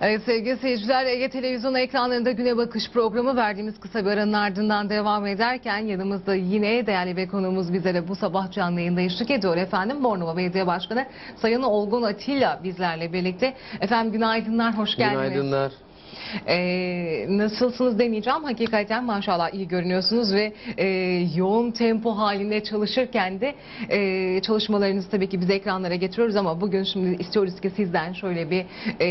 Evet sevgili seyirciler Ege Televizyon ekranlarında güne bakış programı verdiğimiz kısa bir aranın ardından devam ederken yanımızda yine değerli bir konuğumuz bizlere bu sabah canlı yayında eşlik ediyor efendim. Bornova Belediye Başkanı Sayın Olgun Atilla bizlerle birlikte. Efendim günaydınlar, hoş geldiniz. Günaydınlar. Ee, nasılsınız demeyeceğim. Hakikaten maşallah iyi görünüyorsunuz ve e, yoğun tempo halinde çalışırken de e, çalışmalarınızı tabii ki biz ekranlara getiriyoruz ama bugün şimdi istiyoruz ki sizden şöyle bir e,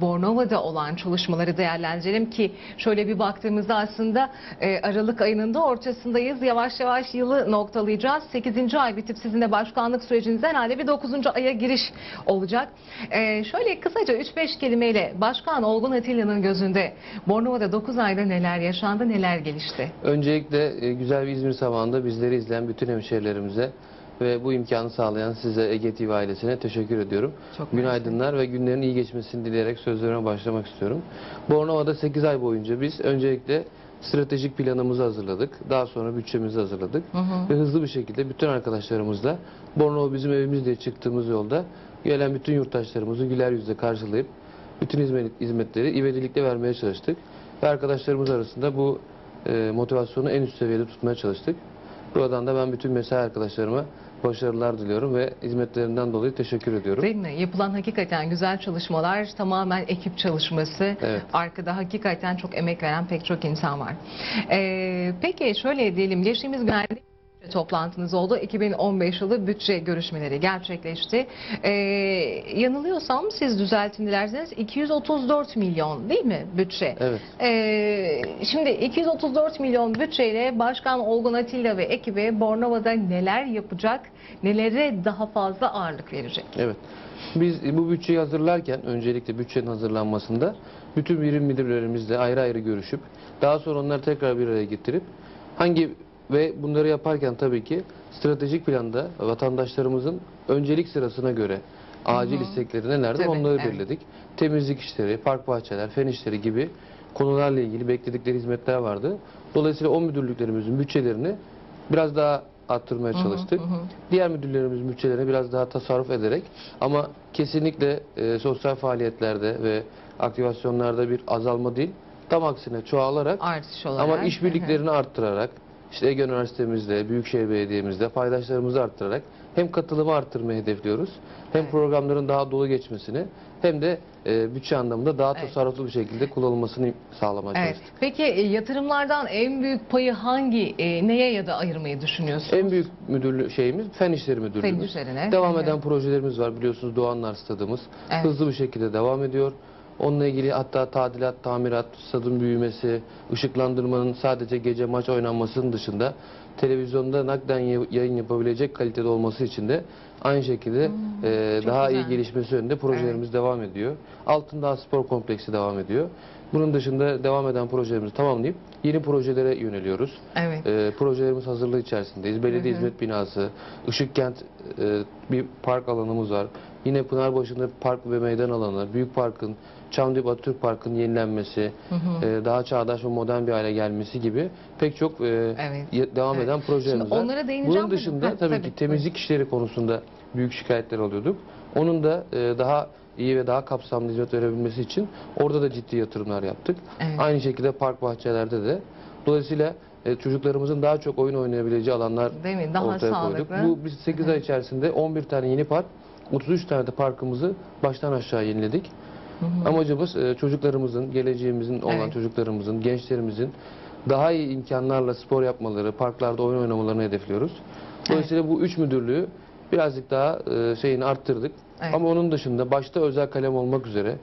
Bornova'da olan çalışmaları değerlendirelim ki şöyle bir baktığımızda aslında e, Aralık ayının da ortasındayız. Yavaş yavaş yılı noktalayacağız. 8. ay bitip sizin de başkanlık sürecinizde herhalde bir 9. aya giriş olacak. E, şöyle kısaca 3-5 kelimeyle Başkan Olgun Atilla'nın gözünde Bornova'da 9 ayda neler yaşandı, neler gelişti? Öncelikle e, güzel bir İzmir sabahında bizleri izleyen bütün hemşehrilerimize ve bu imkanı sağlayan size Ege TV ailesine teşekkür ediyorum. Çok Günaydınlar ve günlerin iyi geçmesini dileyerek sözlerime başlamak istiyorum. Bornova'da 8 ay boyunca biz öncelikle stratejik planımızı hazırladık. Daha sonra bütçemizi hazırladık. Hı hı. Ve hızlı bir şekilde bütün arkadaşlarımızla Bornova bizim evimiz diye çıktığımız yolda gelen bütün yurttaşlarımızı güler yüzle karşılayıp bütün hizmet, hizmetleri ivedilikle vermeye çalıştık. Ve arkadaşlarımız arasında bu e, motivasyonu en üst seviyede tutmaya çalıştık. Buradan da ben bütün mesai arkadaşlarıma başarılar diliyorum ve hizmetlerinden dolayı teşekkür ediyorum. Değil mi? Yapılan hakikaten güzel çalışmalar tamamen ekip çalışması. Evet. Arkada hakikaten çok emek veren pek çok insan var. Ee, peki şöyle diyelim geçtiğimiz günlerde toplantınız oldu. 2015 yılı bütçe görüşmeleri gerçekleşti. Ee, yanılıyorsam siz düzeltin dilerseniz 234 milyon değil mi bütçe? Evet. Ee, şimdi 234 milyon bütçeyle Başkan Olgun Atilla ve ekibi Bornova'da neler yapacak, nelere daha fazla ağırlık verecek? Evet. Biz bu bütçeyi hazırlarken öncelikle bütçenin hazırlanmasında bütün birim müdürlerimizle ayrı ayrı görüşüp daha sonra onları tekrar bir araya getirip hangi ve bunları yaparken tabii ki stratejik planda vatandaşlarımızın öncelik sırasına göre acil istekleri nelerdir Tabii, onları evet. belirledik. Temizlik işleri, park bahçeler, fen işleri gibi konularla ilgili bekledikleri hizmetler vardı. Dolayısıyla o müdürlüklerimizin bütçelerini biraz daha arttırmaya çalıştık. Diğer müdürlerimizin bütçelerine biraz daha tasarruf ederek ama kesinlikle e, sosyal faaliyetlerde ve aktivasyonlarda bir azalma değil, tam aksine çoğalarak Artış olarak. ama işbirliklerini arttırarak işte Ege Üniversitemizde, Büyükşehir Belediye'mizde paydaşlarımızı arttırarak hem katılımı arttırmayı hedefliyoruz, hem Evet. programların daha dolu geçmesini hem de e, bütçe anlamında daha Evet. tasarruflu bir şekilde kullanılmasını sağlamaya Evet. çalıştık. Peki e, yatırımlardan en büyük payı hangi e, neye ya da ayırmayı düşünüyorsunuz? En büyük müdürlüğü şeyimiz Fen İşleri Müdürlüğümüz. Fen işlerine. Devam hı. eden projelerimiz var biliyorsunuz Doğanlar Stadımız. Evet. Hızlı bir şekilde devam ediyor. Onunla ilgili hatta tadilat, tamirat, stadın büyümesi, ışıklandırmanın sadece gece maç oynanmasının dışında televizyonda nakden ya- yayın yapabilecek kalitede olması için de aynı şekilde e, Hmm, çok daha iyi güzel. gelişmesi yönünde projelerimiz devam ediyor. Altındağ Spor Kompleksi devam ediyor. Bunun dışında devam eden projelerimizi tamamlayıp yeni projelere yöneliyoruz. Evet. E, projelerimiz hazırlığı içerisindeyiz. Belediye Hı hı. hizmet binası, Işıkkent e, bir park alanımız var. Yine Pınarbaşı'nda park ve meydan alanı, Büyük Park'ın, Çamdip Atatürk Park'ın yenilenmesi, Hı hı. e, daha çağdaş ve modern bir hale gelmesi gibi pek çok e, Evet. devam Evet. eden projelerimiz Şimdi var. onlara değineceğim Bunun dışında Ha, tabii, tabii, ki temizlik işleri konusunda büyük şikayetler alıyorduk. Onun da e, daha iyi ve daha kapsamlı hizmet verebilmesi için orada da ciddi yatırımlar yaptık. Evet. Aynı şekilde park bahçelerde de. Dolayısıyla e, çocuklarımızın daha çok oyun oynayabileceği alanlar Değil mi? Daha ortaya sağlıklı. koyduk. Bu biz 8 ay içerisinde 11 tane yeni park, 33 tane de parkımızı baştan aşağı yeniledik. Hı. Amacımız e, çocuklarımızın, geleceğimizin olan Evet. çocuklarımızın, gençlerimizin daha iyi imkanlarla spor yapmaları, parklarda oyun oynamalarını hedefliyoruz. Dolayısıyla bu üç müdürlüğü birazcık daha e, şeyini arttırdık. Evet. Ama onun dışında başta özel kalem olmak üzere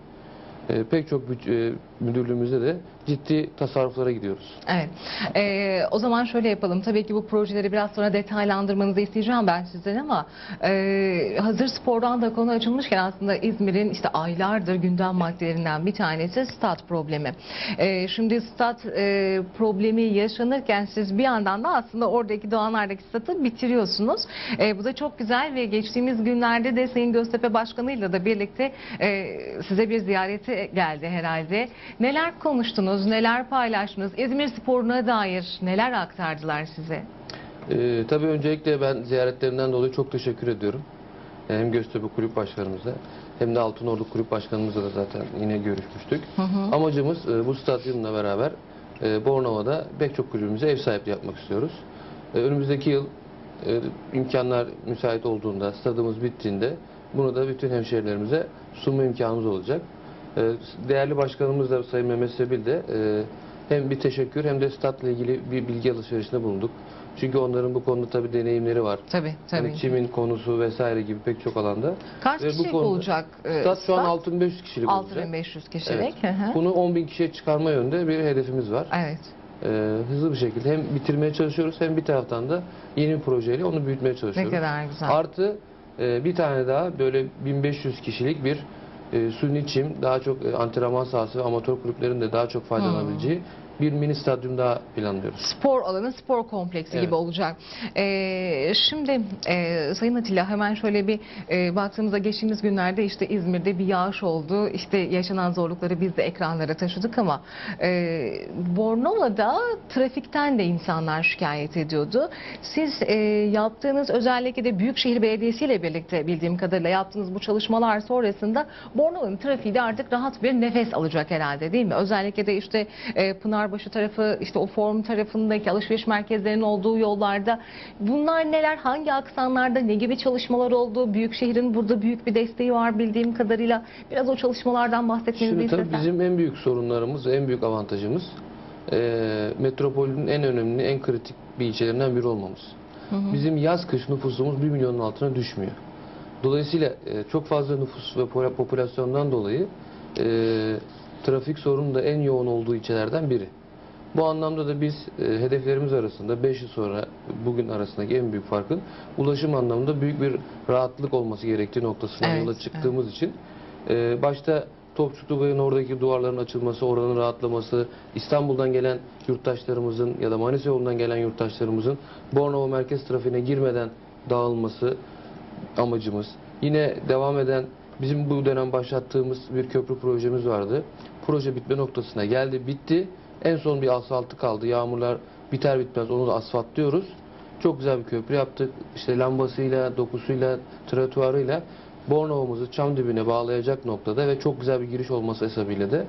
e, pek çok e, müdürlüğümüzde de ciddi tasarruflara gidiyoruz. Evet. Ee, o zaman şöyle yapalım. Tabii ki bu projeleri biraz sonra detaylandırmanızı isteyeceğim ben sizden ama e, hazır spordan da konu açılmışken aslında İzmir'in işte aylardır gündem maddelerinden bir tanesi stat problemi. E, şimdi stat e, problemi yaşanırken siz bir yandan da aslında oradaki Doğanlar'daki statı bitiriyorsunuz. E, bu da çok güzel ve geçtiğimiz günlerde de Sayın Göztepe Başkanı'yla da birlikte e, size bir ziyareti geldi herhalde. Neler konuştunuz, neler paylaştınız? İzmir sporuna dair neler aktardılar size? Ee, tabii öncelikle ben ziyaretlerinden dolayı çok teşekkür ediyorum. Hem Göztepe Kulüp Başkanımıza hem de Altınordu Kulüp Başkanımızla da zaten yine görüşmüştük. Hı hı. Amacımız e, bu stadyumla beraber e, Bornova'da pek çok kulübümüze ev sahipliği yapmak istiyoruz. E, önümüzdeki yıl e, imkanlar müsait olduğunda, stadımız bittiğinde bunu da bütün hemşehrilerimize sunma imkanımız olacak. E, değerli başkanımız da Sayın Mehmet Sebil de e, hem bir teşekkür hem de statla ilgili bir bilgi alışverişinde bulunduk. Çünkü onların bu konuda tabii deneyimleri var. Tabii tabii. Hani çimin konusu vesaire gibi pek çok alanda. Kaç Ve kişilik konuda- olacak? e, Stat şu an 6500 kişilik olacak. 6500 Evet. kişilik. Hı hı. Bunu 10.000 kişiye çıkarma yönünde bir hedefimiz var. Evet. Ee, hızlı bir şekilde hem bitirmeye çalışıyoruz hem bir taraftan da yeni bir projeyle onu büyütmeye Ne çalışıyoruz. kadar güzel. Artı e, bir tane daha böyle 1500 kişilik bir e, suni çim, daha çok e, antrenman sahası ve amatör kulüplerin de daha çok faydalanabileceği bir mini stadyum daha planlıyoruz. spor alanı, spor kompleksi Evet. gibi olacak. Ee, şimdi e, Sayın Atilla hemen şöyle bir e, baktığımızda geçtiğimiz günlerde işte İzmir'de bir yağış oldu. İşte yaşanan zorlukları biz de ekranlara taşıdık ama e, Bornova'da trafikten de insanlar şikayet ediyordu. Siz e, yaptığınız özellikle de Büyükşehir Belediyesi ile birlikte bildiğim kadarıyla yaptığınız bu çalışmalar sonrasında Bornova'nın trafiği de artık rahat bir nefes alacak herhalde değil mi? Özellikle de işte e, Pınarbaşı tarafı, işte o forum tarafındaki alışveriş merkezlerinin olduğu yollarda bunlar neler, hangi aksanlarda, ne gibi çalışmalar oldu? Büyükşehir'in burada büyük bir desteği var bildiğim kadarıyla. Biraz o çalışmalardan bahsetmenizi Şimdi tabii bizim en büyük sorunlarımız en büyük avantajımız e, metropolün en önemli, en kritik bir ilçelerinden biri olmamız. Hı hı. Bizim yaz kış nüfusumuz 1 milyonun altına düşmüyor. Dolayısıyla e, çok fazla nüfus ve popülasyondan dolayı e, trafik sorunu da en yoğun olduğu ilçelerden biri. Bu anlamda da biz e, hedeflerimiz arasında 5 yıl sonra bugün arasındaki en büyük farkın ulaşım anlamında büyük bir rahatlık olması gerektiği noktasına Evet, yola çıktığımız için e, başta Topçuklu Bayı'nın oradaki duvarların açılması, oranın rahatlaması, İstanbul'dan gelen yurttaşlarımızın ya da Manisa yolundan gelen yurttaşlarımızın Bornova merkez trafiğine girmeden dağılması amacımız. Yine devam eden bizim bu dönem başlattığımız bir köprü projemiz vardı. Proje bitme noktasına geldi, bitti. En son bir asfaltı kaldı. Yağmurlar biter bitmez onu da asfaltlıyoruz. Çok güzel bir köprü yaptık. İşte lambasıyla, dokusuyla, trotuarıyla Bornova'mızı çam dibine bağlayacak noktada ve çok güzel bir giriş olması hesabıyla da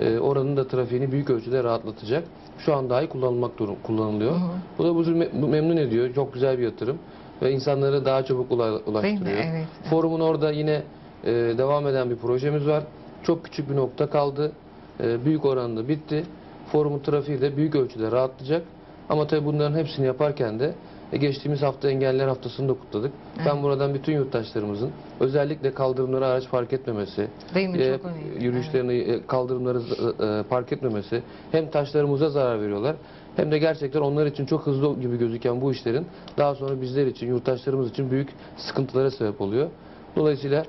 e, oranın da trafiğini büyük ölçüde rahatlatacak. Şu an dahi kullanılmak durum kullanılıyor. Hı hı. Bu da bizi me- memnun ediyor. Çok güzel bir yatırım ve insanları daha çabuk ula- Değil mi? ulaştırıyor. Evet. Forumun orada yine e, devam eden bir projemiz var. Çok küçük bir nokta kaldı. E, büyük oranda bitti. Forumun trafiği de büyük ölçüde rahatlayacak. Ama tabii bunların hepsini yaparken de e, geçtiğimiz hafta engeller haftasını da kutladık. Ben buradan bütün yurttaşlarımızın özellikle kaldırımlara araç park etmemesi, Değil mi? e, Çok önemli. yürüyüşlerini e, kaldırımları e, park etmemesi hem taşlarımıza zarar veriyorlar hem de gerçekten onlar için çok hızlı gibi gözüken bu işlerin daha sonra bizler için, yurttaşlarımız için büyük sıkıntılara sebep oluyor. Dolayısıyla e,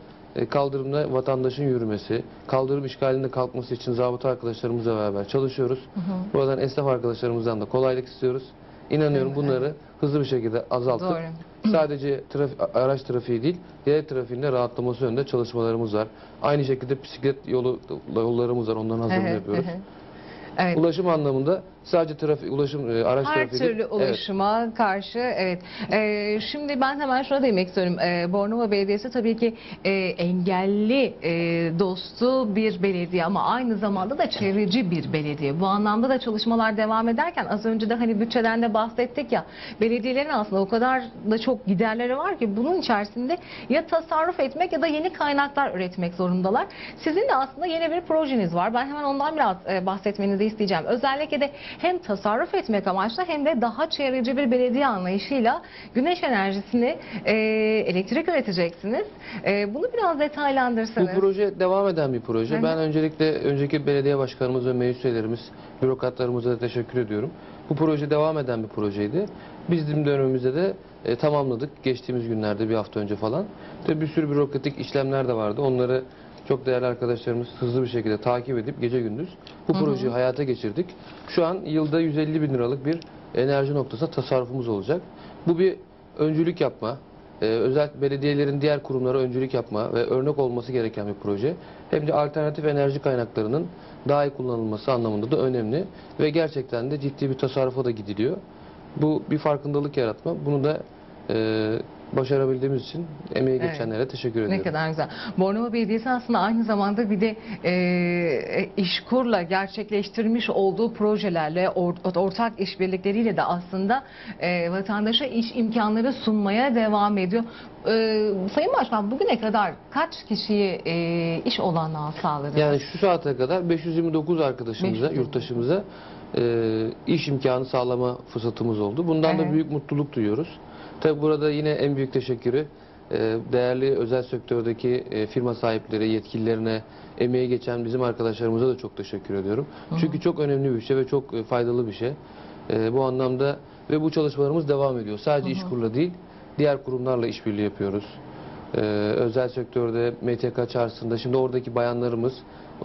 kaldırımda vatandaşın yürümesi, kaldırım işgalinde kalkması için zabıta arkadaşlarımızla beraber çalışıyoruz. Buradan esnaf arkadaşlarımızdan da kolaylık istiyoruz. İnanıyorum Evet, bunları hızlı bir şekilde azaltıp Doğru. sadece traf- araç trafiği değil, diğer trafiğinde rahatlaması yönünde çalışmalarımız var. Aynı şekilde bisiklet yolu yollarımız var. Onların hazırlığını yapıyoruz. evet. Ulaşım anlamında sadece trafik, ulaşım, e, araç Her trafiği türlü ulaşıma karşı evet. Ee, şimdi ben hemen şuna değinmek istiyorum. Ee, Bornova Belediyesi tabii ki e, engelli e, dostu bir belediye ama aynı zamanda da çevreci bir belediye. Bu anlamda da çalışmalar devam ederken az önce de hani bütçeden de bahsettik ya belediyelerin aslında o kadar da çok giderleri var ki bunun içerisinde ya tasarruf etmek ya da yeni kaynaklar üretmek zorundalar. Sizin de aslında yeni bir projeniz var. Ben hemen ondan biraz e, bahsetmenizi isteyeceğim. Özellikle de hem tasarruf etmek amaçlı hem de daha çevreci bir belediye anlayışıyla güneş enerjisini e, elektrik üreteceksiniz. E, bunu biraz Bu detaylandırsanız. proje devam eden bir proje. Hı hı. Ben öncelikle önceki belediye başkanımız ve meclis üyelerimiz, bürokratlarımıza da teşekkür ediyorum. Bu proje devam eden bir projeydi. Bizim dönemimizde de e, tamamladık. Geçtiğimiz günlerde bir hafta önce falan. Tabii bir sürü bürokratik işlemler de vardı. Onları çok değerli arkadaşlarımız hızlı bir şekilde takip edip gece gündüz bu projeyi hayata geçirdik. Şu an yılda 150 bin liralık bir enerji noktası tasarrufumuz olacak. Bu bir öncülük yapma, e, özel belediyelerin diğer kurumlara öncülük yapma ve örnek olması gereken bir proje. Hem de alternatif enerji kaynaklarının daha iyi kullanılması anlamında da önemli ve gerçekten de ciddi bir tasarrufa da gidiliyor. Bu bir farkındalık yaratma. Bunu da e, başarabildiğimiz için emeği Evet. geçenlere teşekkür ediyorum. Ne kadar güzel. Bornova Belediyesi aslında aynı zamanda bir de e, İşkur'la gerçekleştirmiş olduğu projelerle, or- ortak işbirlikleriyle de aslında e, vatandaşa iş imkanları sunmaya devam ediyor. E, Sayın Başkan bugüne kadar kaç kişiye e, iş olanağı sağladı? Yani şu saate kadar 529 arkadaşımıza, 529. yurttaşımıza e, iş imkanı sağlama fırsatımız oldu. Bundan Evet. da büyük mutluluk duyuyoruz. Tabi burada yine en büyük teşekkürü e, değerli özel sektördeki e, firma sahipleri, yetkililerine, emeği geçen bizim arkadaşlarımıza da çok teşekkür ediyorum. Çünkü çok önemli bir şey ve çok e, faydalı bir şey. Bu anlamda ve bu çalışmalarımız devam ediyor. Sadece İşkur'la değil, diğer kurumlarla işbirliği yapıyoruz. Ee, özel sektörde MTK çarşısında şimdi oradaki bayanlarımız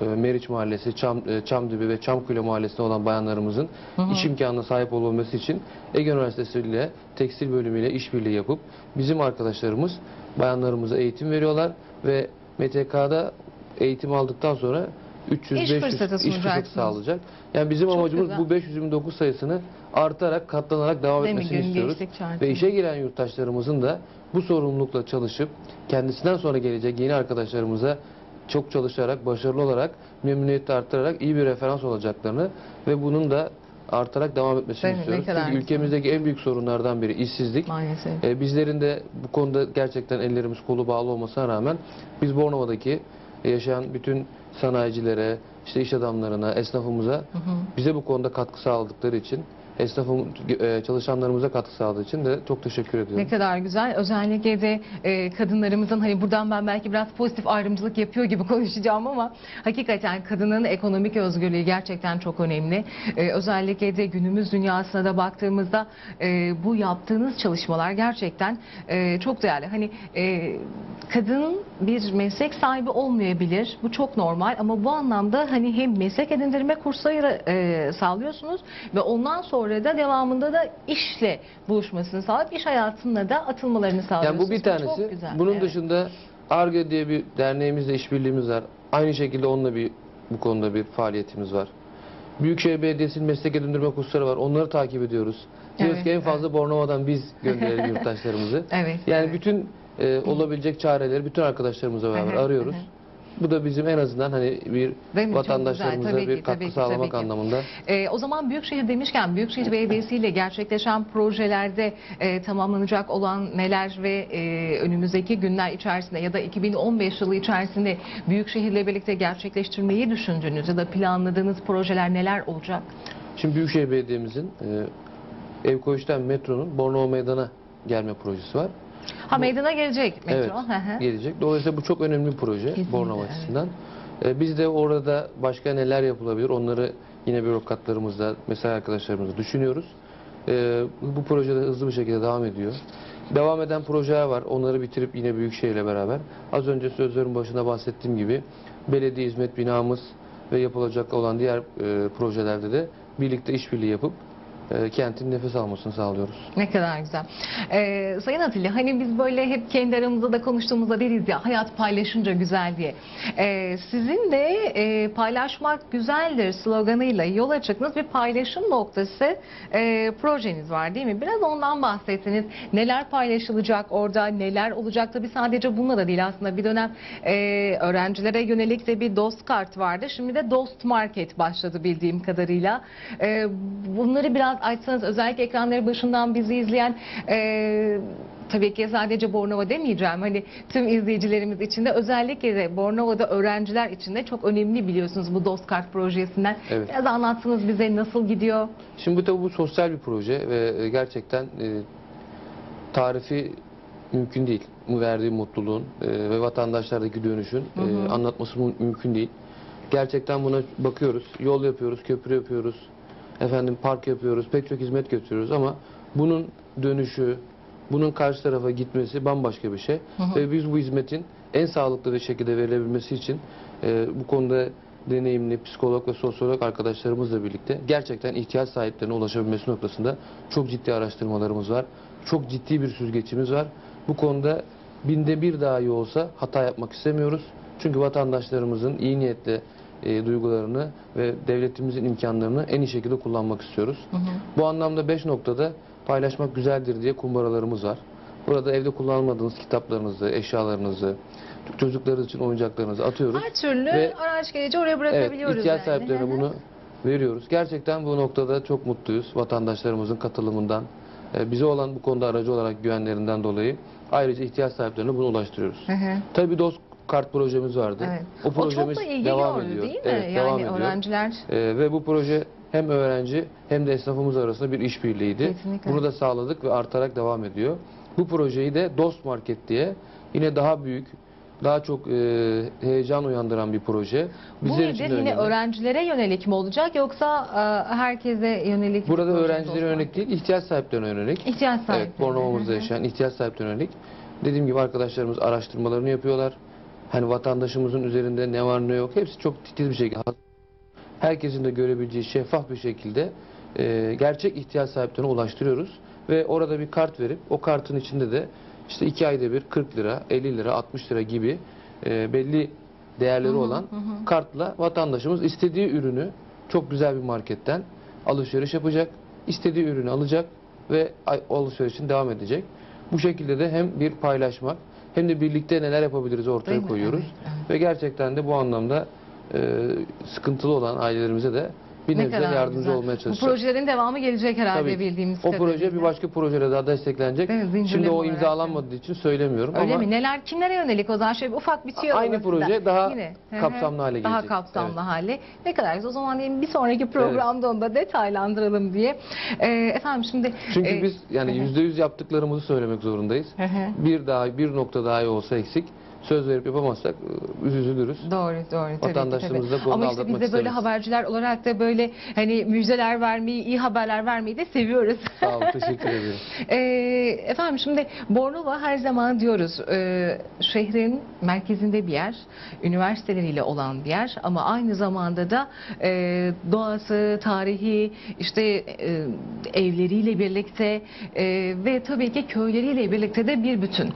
e, Meriç Mahallesi, Çam, e, Çamdibi ve Çamkule Mahallesi'nde olan bayanlarımızın iş imkanına sahip olabilmesi için Ege Üniversitesi ile tekstil bölümüyle işbirliği yapıp bizim arkadaşlarımız bayanlarımıza eğitim veriyorlar ve MTK'da eğitim aldıktan sonra 300 İş 500 fırsatı iş fırsatı sunacaksınız. sağlayacak. Yani bizim Çok amacımız güzel. bu 529 sayısını artarak katlanarak devam Değil etmesini istiyoruz. Ve işe giren yurttaşlarımızın da bu sorumlulukla çalışıp kendisinden sonra gelecek yeni arkadaşlarımıza çok çalışarak, başarılı olarak, memnuniyeti arttırarak iyi bir referans olacaklarını ve bunun da artarak devam etmesini Değil istiyoruz. Çünkü ülkemizdeki en büyük sorunlardan biri işsizlik. Maalesef. Ee, bizlerin de bu konuda gerçekten ellerimiz kolu bağlı olmasına rağmen biz Bornova'daki yaşayan bütün sanayicilere, işte iş adamlarına, esnafımıza Hı hı. bize bu konuda katkı sağladıkları için, esnafım e, çalışanlarımıza katkı sağladığı için de çok teşekkür ediyorum. Ne kadar güzel. Özellikle de e, kadınlarımızın hani buradan ben belki biraz pozitif ayrımcılık yapıyor gibi konuşacağım ama hakikaten kadının ekonomik özgürlüğü gerçekten çok önemli. E, özellikle de günümüz dünyasına da baktığımızda e, bu yaptığınız çalışmalar gerçekten e, çok değerli. Hani e, kadın bir meslek sahibi olmayabilir. Bu çok normal ama bu anlamda hani hem meslek edindirme kursları e, sağlıyorsunuz ve ondan sonra da devamında da işle buluşmasını sağlayıp iş hayatına da atılmalarını Yani sağlıyorsunuz. bu bir tanesi. çok güzel. Bunun Evet. dışında ARGE diye bir derneğimizle işbirliğimiz var. Aynı şekilde onunla bir bu konuda bir faaliyetimiz var. Büyükşehir Belediyesi'nin meslek edindirme kursları var. Onları takip ediyoruz. Diyoruz Evet, ki en fazla Bornova'dan biz gönderelim yurttaşlarımızı. Evet. Yani evet. bütün e, olabilecek çareleri bütün arkadaşlarımızla beraber arıyoruz. Bu da bizim en azından hani bir? Çok vatandaşlarımıza güzel. Bir ki, katkı tabii ki, sağlamak tabii ki. anlamında. Ee, o zaman Büyükşehir demişken Büyükşehir Belediyesi ile gerçekleşen projelerde e, tamamlanacak olan neler ve e, önümüzdeki günler içerisinde ya da 2015 yılı içerisinde Büyükşehir'le birlikte gerçekleştirmeyi düşündüğünüz ya da planladığınız projeler neler olacak? Şimdi Büyükşehir Belediye'mizin e, Ev Koğuş'tan metronun Bornova Meydan'a gelme projesi var. Ha meydana gelecek metro. Evet, Hı hı. gelecek. Dolayısıyla bu çok önemli bir proje Kesinlikle, Bornova evet. açısından. Ee, biz de orada başka neler yapılabilir onları yine bürokratlarımızla, mesai arkadaşlarımızla düşünüyoruz. Ee, bu proje de hızlı bir şekilde devam ediyor. Devam eden projeler var. Onları bitirip yine Büyükşehir'le beraber. Az önce sözlerin başında bahsettiğim gibi belediye hizmet binamız ve yapılacak olan diğer e, projelerde de birlikte işbirliği yapıp e, kentin nefes almasını sağlıyoruz. Ne kadar güzel. Ee, Sayın Atilla hani biz böyle hep kendi aramızda da konuştuğumuzda deriz ya hayat paylaşınca güzel diye. Ee, sizin de e, paylaşmak güzeldir sloganıyla yola çıktığınız bir paylaşım noktası e, projeniz var değil mi? Biraz ondan bahsettiniz. Neler paylaşılacak orada neler olacak tabii sadece bununla da değil aslında bir dönem e, öğrencilere yönelik de bir dost kart vardı. Şimdi de dost market başladı bildiğim kadarıyla. E, bunları biraz açsanız özellikle ekranları başından bizi izleyen e, tabii ki sadece Bornova demeyeceğim. Hani tüm izleyicilerimiz için de özellikle de Bornova'da öğrenciler için de çok önemli biliyorsunuz bu dost kart projesinden. Evet. Biraz anlatsınız bize nasıl gidiyor? Şimdi bu tabii bu sosyal bir proje ve e, gerçekten e, tarifi mümkün değil. Bu verdiği mutluluğun e, ve vatandaşlardaki dönüşün e, Hı hı. anlatması mü- mümkün değil. Gerçekten buna bakıyoruz. Yol yapıyoruz, köprü yapıyoruz. Efendim park yapıyoruz, pek çok hizmet götürüyoruz ama bunun dönüşü, bunun karşı tarafa gitmesi bambaşka bir şey. Hı hı. Ve biz bu hizmetin en sağlıklı bir şekilde verilebilmesi için e, bu konuda deneyimli psikolog ve sosyolog arkadaşlarımızla birlikte gerçekten ihtiyaç sahiplerine ulaşabilmesi noktasında çok ciddi araştırmalarımız var. Çok ciddi bir süzgeçimiz var. Bu konuda binde bir dahi olsa hata yapmak istemiyoruz. Çünkü vatandaşlarımızın iyi niyetle e, duygularını ve devletimizin imkanlarını en iyi şekilde kullanmak istiyoruz. Hı hı. Bu anlamda 5 noktada paylaşmak güzeldir diye kumbaralarımız var. Burada evde kullanmadığınız kitaplarınızı, eşyalarınızı, çocuklarınız için oyuncaklarınızı atıyoruz. Her türlü Ve- araç gereci oraya Evet, bırakabiliyoruz ihtiyaç yani. sahiplerine bunu veriyoruz. Gerçekten bu noktada çok mutluyuz vatandaşlarımızın katılımından. e, Bize olan bu konuda aracı olarak güvenlerinden dolayı ayrıca ihtiyaç sahiplerine bunu ulaştırıyoruz. Hı hı. Tabii DOS kart projemiz vardı. Evet. O O çok projemiz da ilgi devam gördü ediyor. değil mi? Evet, devam yani ediyor. öğrenciler Ee, ve bu proje hem öğrenci hem de esnafımız arasında bir işbirliğiydi. Kesinlikle. Bunu da sağladık ve artarak devam ediyor. Bu projeyi de Dost Market diye yine daha büyük, daha çok e, heyecan uyandıran bir proje. bu Bizler için nedir? Yine önemli. öğrencilere yönelik mi olacak yoksa e, herkese yönelik? Burada proje öğrencilere yönelik değil, ihtiyaç sahiplerine yönelik. İhtiyaç sahibi. Evet, Bornova'mızda yaşayan ihtiyaç sahiplerine yönelik. Dediğim gibi arkadaşlarımız araştırmalarını yapıyorlar. Hani vatandaşımızın üzerinde ne var ne yok hepsi çok titiz bir şekilde herkesin de görebileceği şeffaf bir şekilde e, gerçek ihtiyaç sahiplerine ulaştırıyoruz. Ve orada bir kart verip o kartın içinde de işte iki ayda bir 40 lira, 50 lira, 60 lira gibi e, belli değerleri olan kartla vatandaşımız istediği ürünü çok güzel bir marketten alışveriş yapacak, istediği ürünü alacak ve alışverişin devam edecek. Bu şekilde de hem bir paylaşmak hem de birlikte neler yapabiliriz ortaya Değil mi? koyuyoruz. Evet, evet. Ve gerçekten de bu anlamda e, sıkıntılı olan ailelerimize de bir Ne nebze kadar yardımcı güzel. olmaya Bu çalışacağız. projelerin devamı gelecek herhalde Tabii bildiğimiz O kadarıyla. proje bir başka projeyle daha desteklenecek. Zincirleme Şimdi o imzalanmadığı için söylemiyorum Öyle ama mi? Neler kimlere yönelik o zaman şöyle bir ufak bitiyor. Aynı proje daha kapsamlı hale Daha gelecek. kapsamlı Evet. hale. Ne kadar güzel. O zaman diyelim bir sonraki programda onu da detaylandıralım diye. Ee, efendim şimdi çünkü e, biz yani hı hı. yüzde yüz yaptıklarımızı söylemek zorundayız. Bir daha bir nokta daha olsa eksik. Söz verip yapamazsak e, üzülürüz. Doğru doğru tabii Vatandaşlarımızı tabii. da bu Ama işte biz de böyle haberciler olarak da böyle hani müjdeler vermeyi, iyi haberler vermeyi de seviyoruz. Sağ olun, teşekkür ederim. Ee, efendim şimdi Bornova her zaman diyoruz e, şehrin merkezinde bir yer, üniversiteleriyle olan bir yer ama aynı zamanda da e, doğası, tarihi, işte e, evleriyle birlikte e, ve tabii ki köyleriyle birlikte de bir bütün.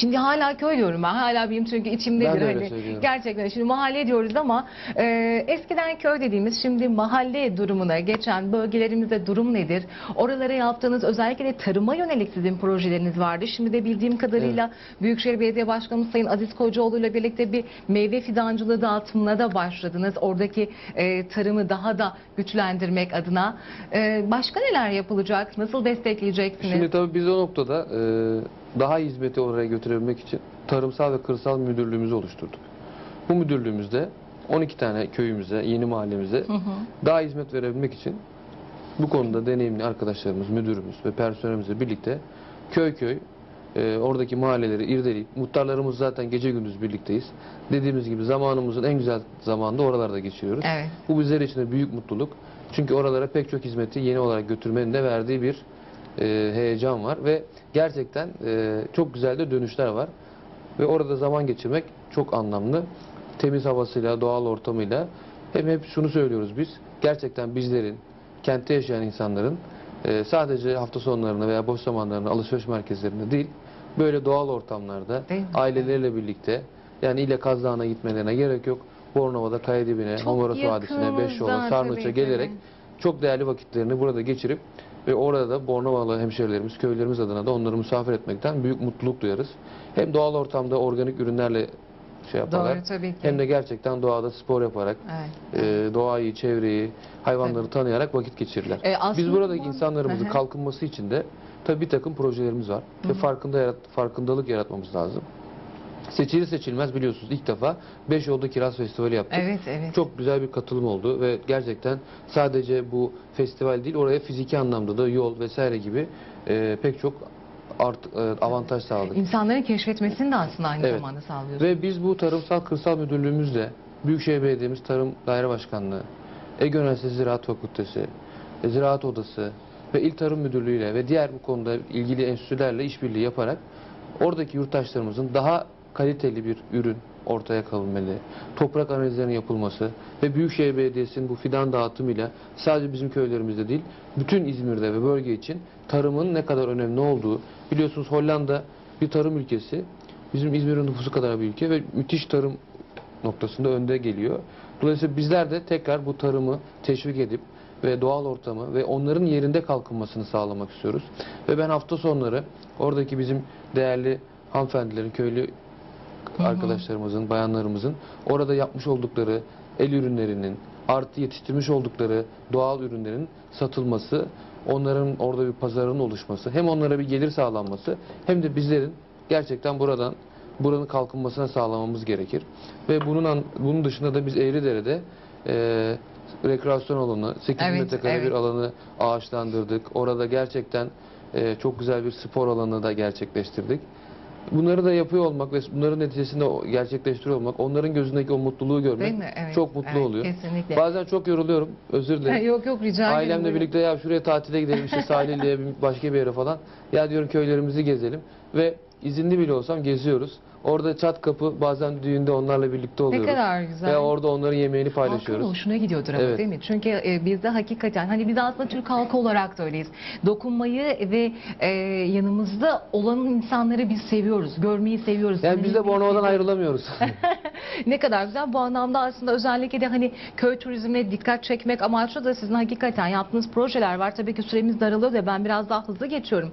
Şimdi hala köy diyorum ben. Hala benim çünkü içimdedir. Ben de öyle hani gerçekten şimdi mahalle diyoruz ama e, eskiden köy dediğimiz şimdi mahalle durumuna geçen bölgelerimizde durum nedir? Oralara yaptığınız özellikle tarıma yönelik sizin projeleriniz vardı. Şimdi de bildiğim kadarıyla Büyükşehir Belediye Başkanı Sayın Aziz Kocaoğlu ile birlikte bir meyve fidancılığı dağıtımına da başladınız. Oradaki e, tarımı daha da güçlendirmek adına. E, başka neler yapılacak? Nasıl destekleyeceksiniz? Şimdi tabii biz o noktada e, daha iyi hizmeti oraya götürebilmek için tarımsal ve kırsal müdürlüğümüzü oluşturduk. Bu müdürlüğümüzde 12 tane köyümüze, yeni mahallemize Hı hı. daha hizmet verebilmek için bu konuda deneyimli arkadaşlarımız, müdürümüz ve personelimizle birlikte köy köy e, oradaki mahalleleri irdeleyip muhtarlarımız zaten gece gündüz birlikteyiz. Dediğimiz gibi zamanımızın en güzel zamanında oralarda geçiriyoruz. Evet. Bu bizler için de büyük mutluluk. Çünkü oralara pek çok hizmeti yeni olarak götürmenin de verdiği bir e, heyecan var ve gerçekten e, çok güzel de dönüşler var. Ve orada zaman geçirmek çok anlamlı. Temiz havasıyla, doğal ortamıyla hem hep şunu söylüyoruz biz. Gerçekten bizlerin, kentte yaşayan insanların e, sadece hafta sonlarında veya boş zamanlarında alışveriş merkezlerinde değil, böyle doğal ortamlarda aileleriyle birlikte yani ile Kaz Dağı'na gitmelerine gerek yok. Bornova'da, Kayadibine, Çok Homoros Vadisi'ne, Beşyol'a, Sarnıç'a gelerek çok değerli vakitlerini burada geçirip ve orada da Bornovalı hemşehrilerimiz, köylerimiz adına da onları misafir etmekten büyük mutluluk duyarız. Hem doğal ortamda organik ürünlerle şey yaparlar. Doğru tabii ki. Hem de gerçekten doğada spor yaparak, Evet. e, doğayı, çevreyi, hayvanları tanıyarak vakit geçirirler. E, Biz buradaki insanlarımızın Hı hı. kalkınması için de tabii bir takım projelerimiz var. Ve farkında yarat, farkındalık yaratmamız lazım. Seçilir seçilmez biliyorsunuz ilk defa Beşyol'da Kiraz Festivali yaptık. Evet, evet. Çok güzel bir katılım oldu ve gerçekten sadece bu festival değil oraya fiziki anlamda da yol vesaire gibi e, pek çok art, e, avantaj sağladık. İnsanların keşfetmesini de aslında aynı Evet. zamanda sağlıyorsunuz. Ve biz bu Tarımsal Kırsal Müdürlüğümüzle Büyükşehir Belediye'miz Tarım Daire Başkanlığı, Ege Üniversitesi Ziraat Fakültesi, e, Ziraat Odası ve İl Tarım Müdürlüğü ile ve diğer bu konuda ilgili enstitülerle işbirliği yaparak oradaki yurttaşlarımızın daha kaliteli bir ürün ortaya konulmalı. Toprak analizlerinin yapılması ve Büyükşehir Belediyesi'nin bu fidan dağıtımıyla sadece bizim köylerimizde değil, bütün İzmir'de ve bölge için tarımın ne kadar önemli olduğu, biliyorsunuz Hollanda bir tarım ülkesi, bizim İzmir'in nüfusu kadar bir ülke ve müthiş tarım noktasında önde geliyor. Dolayısıyla bizler de tekrar bu tarımı teşvik edip ve doğal ortamı ve onların yerinde kalkınmasını sağlamak istiyoruz. Ve ben hafta sonları oradaki bizim değerli hanımefendilerin, köylü arkadaşlarımızın, bayanlarımızın orada yapmış oldukları el ürünlerinin, artı yetiştirmiş oldukları doğal ürünlerin satılması, onların orada bir pazarın oluşması, hem onlara bir gelir sağlanması hem de bizlerin gerçekten buradan buranın kalkınmasına sağlamamız gerekir. Ve bunun an- bunun dışında da biz Eğridere'de e, rekreasyon alanı, 8 Evet, metrekare evet. bir alanı ağaçlandırdık. Orada gerçekten e, çok güzel bir spor alanı da gerçekleştirdik. Bunları da yapıyor olmak ve bunların neticesinde gerçekleştiriyor olmak, onların gözündeki o mutluluğu görmek Değil mi? Evet. çok mutlu evet, oluyor. Kesinlikle. Bazen çok yoruluyorum, özür dilerim. yok yok rica ederim. Ailemle Buyurun. birlikte ya şuraya tatile gidelim işte sahilliye bir- başka bir yere falan. Ya diyorum köylerimizi gezelim ve izinli bile olsam geziyoruz. Orada çat kapı bazen düğünde onlarla birlikte Ne oluyoruz. kadar güzel. Ve orada onların yemeğini Halkın paylaşıyoruz. hoşuna gidiyordur ama Evet. değil mi? Çünkü e, bizde hakikaten hani biz aslında Türk halkı olarak da öyleyiz. Dokunmayı ve e, yanımızda olan insanları biz seviyoruz. Görmeyi seviyoruz. Yani biz de Bornova'dan seviyoruz. ayrılamıyoruz. Ne kadar güzel. Bu anlamda aslında özellikle de hani köy turizmine dikkat çekmek amaçlı da sizin hakikaten yaptığınız projeler var. Tabii ki süremiz daralıyor ve ben biraz daha hızlı geçiyorum.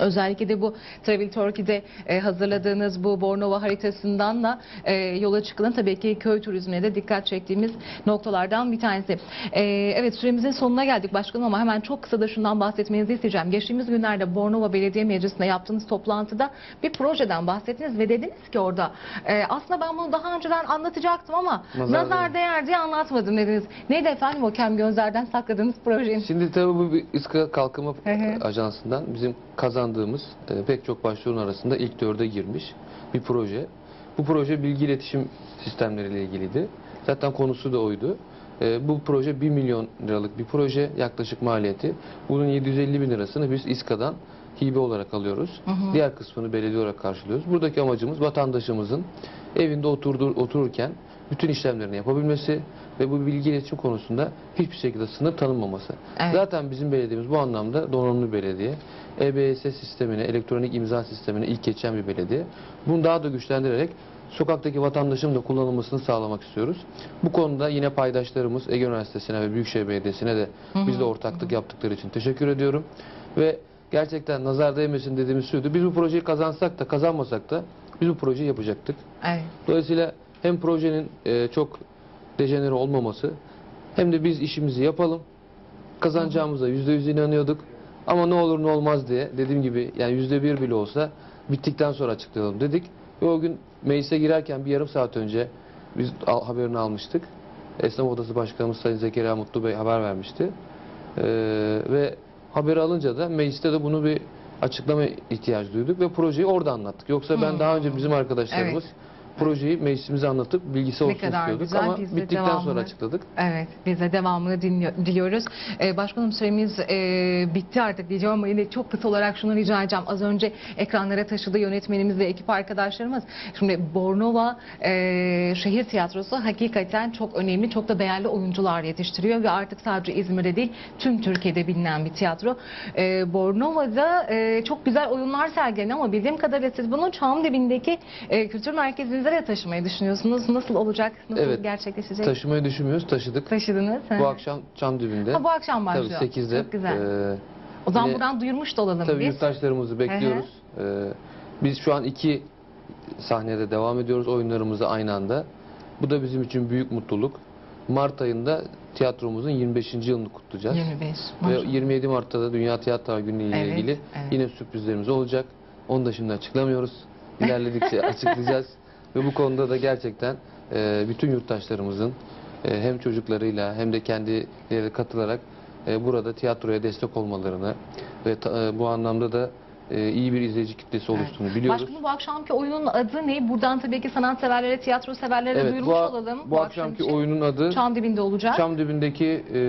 Özellikle de bu Travel Turkey'de e, hazırladığınız bu Bornova haritasından da e, yola çıkılan tabii ki köy turizmine de dikkat çektiğimiz noktalardan bir tanesi. E, evet süremizin sonuna geldik başkanım ama hemen çok kısa da şundan bahsetmenizi isteyeceğim. Geçtiğimiz günlerde Bornova Belediye Meclisi'nde yaptığınız toplantıda bir projeden bahsettiniz ve dediniz ki orada e, aslında ben bunu daha önceden anlatacaktım ama Nazar nazar, değer diye anlatmadım dediniz. Neydi efendim o Kem Gönzer'den sakladığınız projenin? Şimdi tabii bu bir İSKA Kalkınma. Ajansı'ndan bizim kazandığımız e, pek çok başvurun arasında ilk dörde girmiş bir proje. Bu proje bilgi iletişim sistemleriyle ilgiliydi. Zaten konusu da oydu. E, bu proje 1 milyon liralık bir proje yaklaşık maliyeti. Bunun 750 bin lirasını biz İSKA'dan hibe olarak alıyoruz. Hı hı. Diğer kısmını belediye olarak karşılıyoruz. Buradaki amacımız vatandaşımızın evinde oturduğu, otururken bütün işlemlerini yapabilmesi ve bu bilgi iletişim konusunda hiçbir şekilde sınır tanınmaması. Evet. Zaten bizim belediyemiz bu anlamda donanımlı belediye. EBS sistemine, elektronik imza sistemine ilk geçen bir belediye. Bunu daha da güçlendirerek sokaktaki vatandaşın da kullanılmasını sağlamak istiyoruz. Bu konuda yine paydaşlarımız Ege Üniversitesi'ne ve Büyükşehir Belediyesi'ne de bizle ortaklık yaptıkları için teşekkür ediyorum. Ve gerçekten nazar değmesin dediğimiz şuydu. Biz bu projeyi kazansak da kazanmasak da biz bu projeyi yapacaktık. Evet. Dolayısıyla hem projenin e, çok dejenere olmaması hem de biz işimizi yapalım. Kazanacağımıza yüzde yüz inanıyorduk. Ama ne olur ne olmaz diye dediğim gibi yani yüzde bir bile olsa bittikten sonra açıklayalım dedik. Ve o gün meclise girerken bir yarım saat önce biz al- haberini almıştık. Esnaf Odası Başkanımız Sayın Zekeriya Mutlu Bey haber vermişti. Ee, ve haberi alınca da mecliste de bunu bir açıklama ihtiyacı duyduk ve projeyi orada anlattık. Yoksa ben Hmm. daha önce bizim arkadaşlarımız projeyi meclisimize anlatıp bilgisi Ne olsun kadar istiyorduk güzel, ama biz bittikten devamlı- sonra açıkladık. Evet, biz de devamını dinliyor, diliyoruz. Ee, başkanım süremiz e, bitti artık diyeceğim ama yine çok kısa olarak şunu rica edeceğim. Az önce ekranlara taşıdı yönetmenimiz ve ekip arkadaşlarımız. Şimdi Bornova e, Şehir Tiyatrosu hakikaten çok önemli, çok da değerli oyuncular yetiştiriyor ve artık sadece İzmir'de değil tüm Türkiye'de bilinen bir tiyatro. E, Bornova'da e, çok güzel oyunlar sergileniyor ama bildiğim kadarıyla siz bunu Çamlıbin'deki e, kültür merkezinize de taşımayı düşünüyorsunuz. Nasıl olacak? Nasıl Evet, gerçekleşecek? Taşımayı düşünmüyoruz, taşıdık. Taşıdınız. Bu hı. akşam Çamdübü'nde. Ha, bu akşam Tabii başlıyor. 8'de. Çok güzel. e, o zaman yine- buradan duyurmuş da olalım Tabii biz. yurttaşlarımızı bekliyoruz. Ee, biz şu an iki sahnede devam ediyoruz oyunlarımızı aynı anda. Bu da bizim için büyük mutluluk. Mart ayında tiyatromuzun 25. yılını kutlayacağız. 25. Ve Maşallah. 27 Mart'ta da Dünya Tiyatro Günü ile Evet, ilgili evet. yine sürprizlerimiz olacak. Onu da şimdi açıklamıyoruz. İlerledikçe açıklayacağız. Ve bu konuda da gerçekten e, bütün yurttaşlarımızın e, hem çocuklarıyla hem de kendileri katılarak e, burada tiyatroya destek olmalarını ve ta- e, bu anlamda da e, iyi bir izleyici kitlesi oluştuğunu biliyoruz. Başkanım bu akşamki oyunun adı ne? Buradan tabii ki sanatseverlere, tiyatro severlere Evet, duyurmuş bu, olalım. bu akşam akşamki için. oyunun adı Çam dibinde olacak. Çam dibindeki e,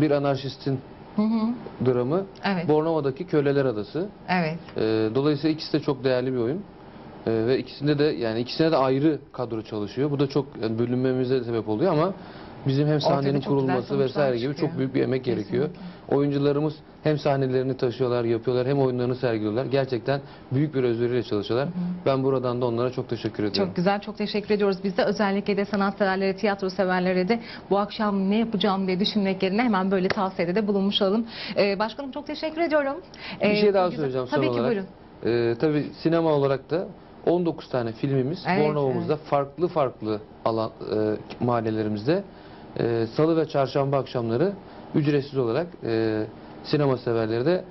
bir anarşistin Hı hı. dramı Evet. Bornova'daki Köleler Adası. Evet. Ee, dolayısıyla ikisi de çok değerli bir oyun. Ee, ve ikisinde de yani ikisine de ayrı kadro çalışıyor. Bu da çok yani bölünmemize de sebep oluyor ama bizim hem sahnenin kurulması vesaire gibi çıkıyor. çok büyük bir emek gerekiyor. Kesinlikle. Oyuncularımız hem sahnelerini taşıyorlar, yapıyorlar hem oyunlarını sergiliyorlar. Gerçekten büyük bir özveriyle çalışıyorlar. Ben buradan da onlara çok teşekkür ediyorum. Çok güzel, çok teşekkür ediyoruz. Biz de özellikle de sanatseverlere, tiyatro severlere de bu akşam ne yapacağım diye düşünmek yerine hemen böyle tavsiyede de bulunmuş olalım. Ee, başkanım çok teşekkür ediyorum. Bir Ee, şey daha güzel- söyleyeceğim son Tabii ki olarak. buyurun. Ee, tabii sinema olarak da 19 tane filmimiz Evet, Bornova'mızda farklı farklı alan e, mahallelerimizde e, salı ve çarşamba akşamları ücretsiz olarak e, sinema severleri de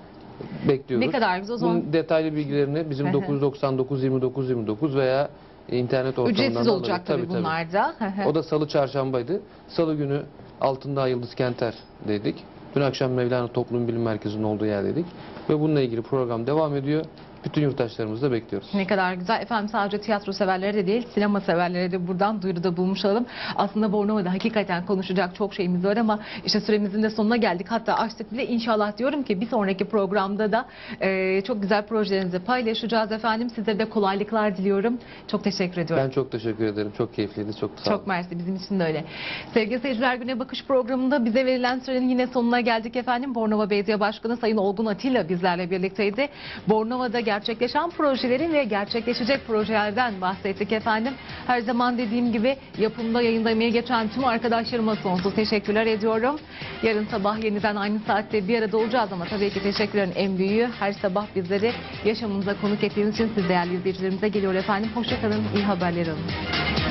bekliyoruz. Ne kadar güzel o zaman. Bunun detaylı bilgilerini bizim Hı hı. 999 29 29 veya internet ortamından Ücretsiz olacak alabilir. tabii, bunlar da. O da salı çarşambaydı. Salı günü Altındağ Yıldız Kenter'deydik. Dün akşam Mevlana Toplum Bilim Merkezi'nin olduğu yerdeydik. Ve bununla ilgili program devam ediyor. Bütün yurttaşlarımızı da bekliyoruz. Ne kadar güzel. Efendim sadece tiyatro severlere de değil, sinema severlere de buradan duyuruda bulmuş olalım. Aslında Bornova'da hakikaten konuşacak çok şeyimiz var ama işte süremizin de sonuna geldik. Hatta açtık bile inşallah diyorum ki bir sonraki programda da e, çok güzel projelerinizi paylaşacağız efendim. Size de kolaylıklar diliyorum. Çok teşekkür ediyorum. Ben çok teşekkür ederim. Çok keyifliydi. Çok sağ olun. Çok mersi bizim için de öyle. Sevgili seyirciler Güne Bakış programında bize verilen sürenin yine sonuna geldik efendim. Bornova Belediye Başkanı Sayın Olgun Atilla bizlerle birlikteydi. Bornova'da gerçekleşen projelerin ve gerçekleşecek projelerden bahsettik efendim. Her zaman dediğim gibi yapımda yayında emeği geçen tüm arkadaşlarıma sonsuz teşekkürler ediyorum. Yarın sabah yeniden aynı saatte bir arada olacağız ama tabii ki teşekkürlerin en büyüğü her sabah bizleri yaşamımıza konuk ettiğiniz için siz değerli izleyicilerimize geliyor efendim. Hoşçakalın, iyi haberler alın.